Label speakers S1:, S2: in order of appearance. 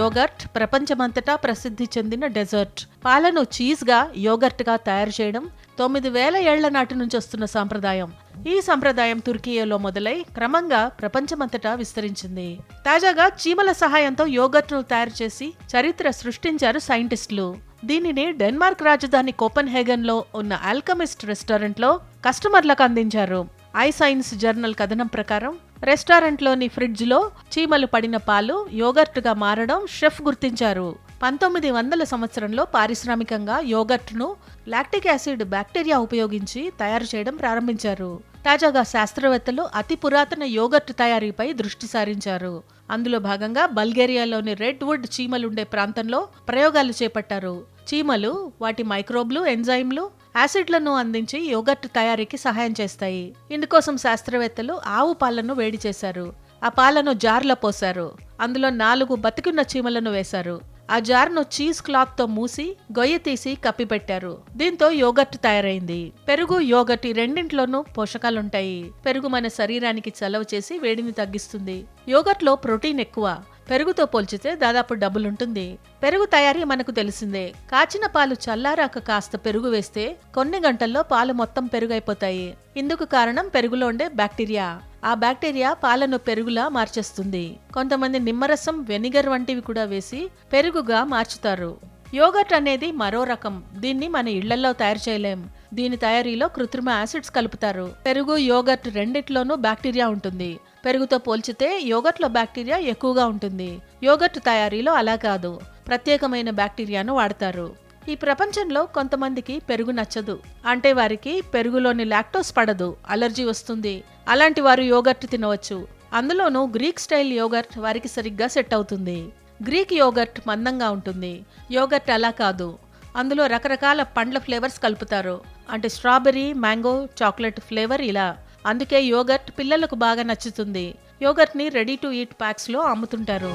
S1: Yoghurt ప్రపంచమంతటా ప్రసిద్ధి చెందిన డెజర్ట్. పాలను చీజ్గా యోగర్ట్గా తయారు చేయడం తొమ్మిది వేల ఏళ్ళ నాటి నుంచి వస్తున్న సాంప్రదాయం. ఈ సంప్రదాయం తుర్కియేలో మొదలై క్రమంగా ప్రపంచమంతటా విస్తరించింది. తాజాగా చీమల సహాయంతో యోగర్ట్ను తయారు చేసి చరిత్ర సృష్టించారు సైంటిస్టులు. దీనిని డెన్మార్క్ రాజధాని కోపెన్హేగన్లో ఉన్న ఆల్కమిస్ట్ రెస్టారెంట్లో కస్టమర్లకు అందించారు. ఐ సైన్స్ జర్నల్ కథనం ప్రకారం రెస్టారెంట్లోని ఫ్రిడ్జ్లో చీమలు పడిన పాలు యోగర్ట్గా మారడం షెఫ్ గుర్తించారు. పంతొమ్మిది వందల సంవత్సరంలో పారిశ్రామికంగా యోగర్ట్ను లాక్టిక్ యాసిడ్ బ్యాక్టీరియా ఉపయోగించి తయారు చేయడం ప్రారంభించారు. తాజాగా శాస్త్రవేత్తలు అతి పురాతన యోగర్ట్ తయారీపై దృష్టి సారించారు. అందులో భాగంగా బల్గేరియాలోని రెడ్ వుడ్ చీమలుండే ప్రాంతంలో ప్రయోగాలు చేపట్టారు. చీమలు వాటి మైక్రోబ్లు ఎంజైమ్లు యాసిడ్లను అందించి యోగర్ట్ తయారీకి సహాయం చేస్తాయి. ఇందుకోసం శాస్త్రవేత్తలు ఆవు పాలను వేడి చేశారు. ఆ పాలను జార్లో పోశారు. అందులో నాలుగు బతికున్న చీమలను వేశారు. ఆ జార్ను చీజ్ క్లాత్తో మూసి గొయ్యి తీసి కప్పిపెట్టారు దీంతో యోగర్ట్ తయారైంది. పెరుగు యోగర్ట్ ఈ రెండింట్లోనూ పోషకాలుంటాయి. పెరుగు మన శరీరానికి చలవ చేసి వేడిని తగ్గిస్తుంది. యోగర్ట్లో ప్రోటీన్ ఎక్కువ. పెరుగుతో పోల్చితే దాదాపు డబుల్ ఉంటుంది పెరుగు తయారీ మనకు తెలిసిందే. కాచిన పాలు చల్లారాక కాస్త పెరుగు వేస్తే కొన్ని గంటల్లో పాలు మొత్తం పెరుగైపోతాయి. ఇందుకు కారణం పెరుగులో ఉండే బ్యాక్టీరియా. ఆ బ్యాక్టీరియా పాలను పెరుగులా మార్చేస్తుంది. కొంతమంది నిమ్మరసం వెనిగర్ వంటివి కూడా వేసి పెరుగుగా మార్చుతారు. యోగట్ అనేది మరో రకం. దీన్ని మన ఇళ్ళలో తయారు చేయలేం. దీని తయారీలో కృత్రిమ యాసిడ్స్ కలుపుతారు. పెరుగు యోగర్ట్ రెండిట్లోనూ బ్యాక్టీరియా ఉంటుంది. పెరుగుతో పోల్చితే యోగర్ట్లో బ్యాక్టీరియా ఎక్కువగా ఉంటుంది. యోగర్ట్ తయారీలో అలా కాదు. ప్రత్యేకమైన బ్యాక్టీరియాను వాడతారు. ఈ ప్రపంచంలో కొంతమందికి పెరుగు నచ్చదు. అంటే వారికి పెరుగులోని లాక్టోస్ పడదు. అలర్జీ వస్తుంది. అలాంటి వారు యోగర్ట్ తినవచ్చు. అందులోనూ గ్రీక్ స్టైల్ యోగర్ట్ వారికి సరిగ్గా సెట్ అవుతుంది. గ్రీక్ యోగర్ట్ మందంగా ఉంటుంది. యోగర్ట్ అలా కాదు. అందులో రకరకాల పండ్ల ఫ్లేవర్స్ కలుపుతారు. అంటే స్ట్రాబెర్రీ మ్యాంగో చాక్లెట్ ఫ్లేవర్ ఇలా. అందుకే యోగర్ట్ పిల్లలకు బాగా నచ్చుతుంది. యోగర్ట్ని రెడీ టు ఈట్ ప్యాక్స్లో అమ్ముతుంటారు.